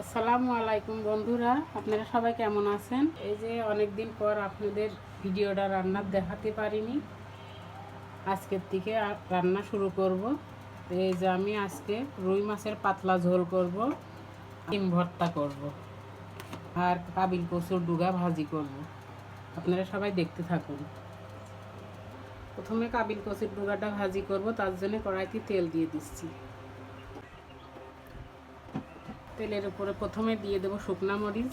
আসসালামু আলাইকুম বন্ধুরা, আপনারা সবাই কেমন আছেন? এই যে অনেক দিন পর আপনাদের ভিডিওটা রান্নার দেখাতে পারিনি। আজকের থেকে রান্না শুরু করব। এই যে আমি আজকে রুই মাছের পাতলা ঝোল করব, ডিম ভর্তা করব, আর কাবিল কচুর ডুগা ভাজি করব। আপনারা সবাই দেখতে থাকুন। প্রথমে কাবিল কচুর ডুগাটা ভাজি করব, তার জন্য কড়াইতে তেল দিয়ে দিচ্ছি। তেলের উপরে প্রথমে দিয়ে দেবো শুকনা মরিচ।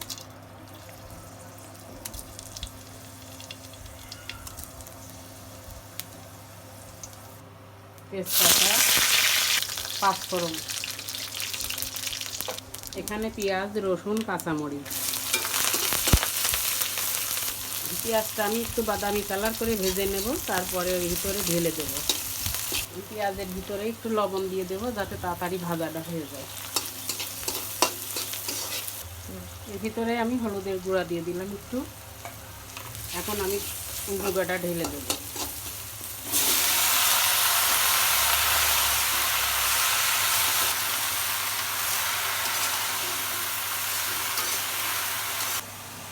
তেজপাতা, পাঁচফোড়ন। এখানে পেঁয়াজ, রসুন, কাঁচামরিচ। পেঁয়াজটা আমি একটু বাদামি কালার করে ভেজে নেব, তারপরে ওর ভিতরে ঢেলে দেব। পেঁয়াজের ভিতরে একটু লবণ দিয়ে দেবো, যাতে তাড়াতাড়ি ভাজাটা হয়ে যায়। এর ভিতরে আমি হলুদের গুঁড়া দিয়ে দিলাম একটু। এখন আমি গুঁড়োটা ঢেলে দেবো।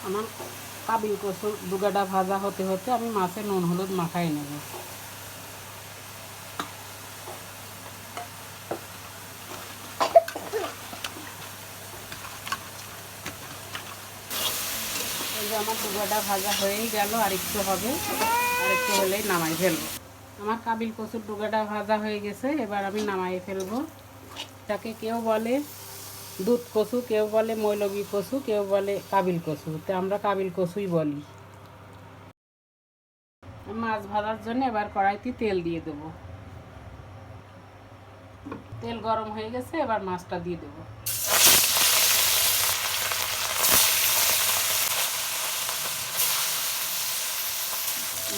আমার কাবিল কচুর দুগাটা ভাজা হতে হতে আমি মাছে নুন হলুদ মাখাই নেব। আমার ডুগাটা ভাজা হয়েই গেল, আর একটু হবে। আর একটু হলেই নামাই ফেলব। আমার কাবিল কচুর ডুগাটা ভাজা হয়ে গেছে, এবার আমি নামাই ফেলব। তাকে কেউ বলে দুধ কচু, কেউ বলে মৈলবী কচু, কেউ বলে কাবিল কচু। তো আমরা কাবিল কচুই বলি। মাছ ভাজার জন্য এবার কড়াইতে তেল দিয়ে দেব। তেল গরম হয়ে গেছে, এবার মাছটা দিয়ে দেবো।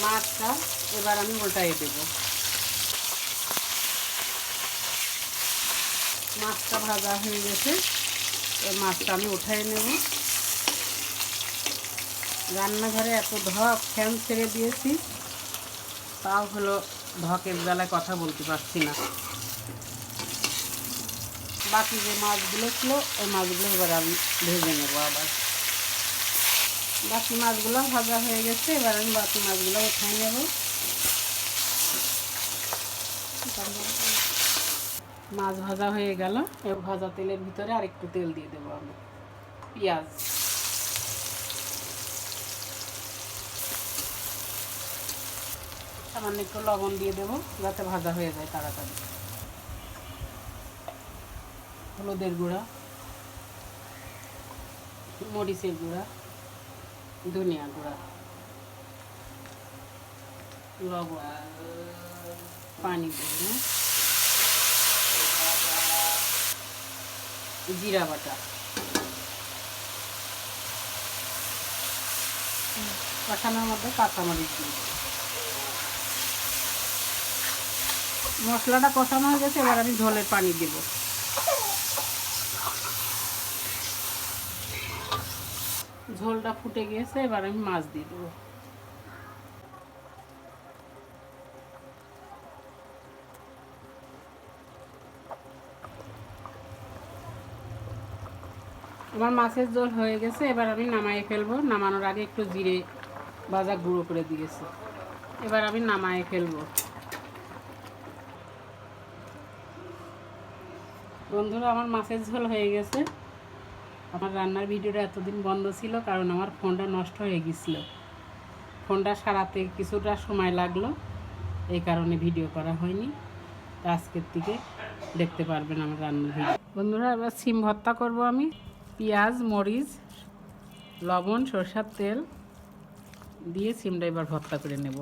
মাছটা এবার আমি উল্টাই দেব। মাছটা ভাজা হয়ে গেছে মাছটা আমি উঠাই নেব। রান্নাঘরে এত ধক ফ্যান ছেড়ে দিয়েছি, তাও হলো ধকের বেলায় কথা বলতে পারছি না। বাকি যে মাছগুলো ছিল, ওই মাছগুলো এবার আমি ভেজে নেব আবার। বাকি মাছগুলো ভাজা হয়ে গেছে, এবার আমি বাকি মাছগুলো উঠাই নেব। মাছ ভাজা হয়ে গেল, এবার ভাজা তেলের ভিতরে আর একটু তেল দিয়ে দেবো আমি, পেঁয়াজ। সামান্য একটু লবণ দিয়ে দেবো, যাতে ভাজা হয়ে যায় তাড়াতাড়ি। হলুদের গুঁড়া, মরিচের গুঁড়া। ধনিয়া গুঁড়া লবণ, পানি দিয়ে জিরা বাটা। কষানোর মধ্যে কাঁচামরিচ দিয়ে মশলাটা কষানো হয়ে গেছে, এবার আমি ঝোলের পানি দেব। ঝোলটা ফুটে গিয়েছে, এবার আমি মাছ দিয়ে দেবো। আমার মাছের ঝোল হয়ে গেছে, এবার আমি নামাই ফেলব। নামানোর আগে একটু জিরে ভাজা গুঁড়ো করে দিয়েছি। এবার আমি নামাই ফেলব। বন্ধুরা, আমার মাছের ঝোল হয়ে গেছে। আমার রান্নার ভিডিওটা এতদিন বন্ধ ছিল কারণ আমার ফোনটা নষ্ট হয়ে গেছিল ফোনটা সারাতে কিছুটা সময় লাগল, এই কারণে ভিডিও করা হয়নি। তা আজকের থেকে দেখতে পারবেন আমার রান্নার ভিডিও। বন্ধুরা, এবার সিম ভর্তা করব আমি। পেঁয়াজ, মরিচ, লবণ, সরষার তেল দিয়ে সিমটা এবার ভর্তা করে নেব।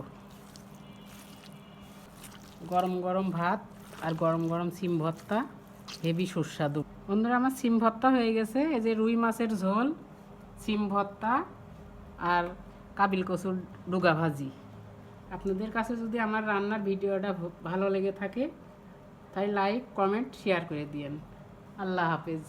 গরম গরম ভাত আর গরম গরম সিম ভর্তা। হেভি সুস্বাদু। বন্ধুরা, আমার সিম ভর্তা হয়ে গেছে। এই যে রুই মাছের ঝোল, সিম ভর্তা আর কাবিল কচুর ডুগা ভাজি। আপনাদের কাছে যদি আমার রান্নার ভিডিওটা ভালো লেগে থাকে, তাই লাইক কমেন্ট শেয়ার করে দিয়েন। আল্লাহ হাফেজ।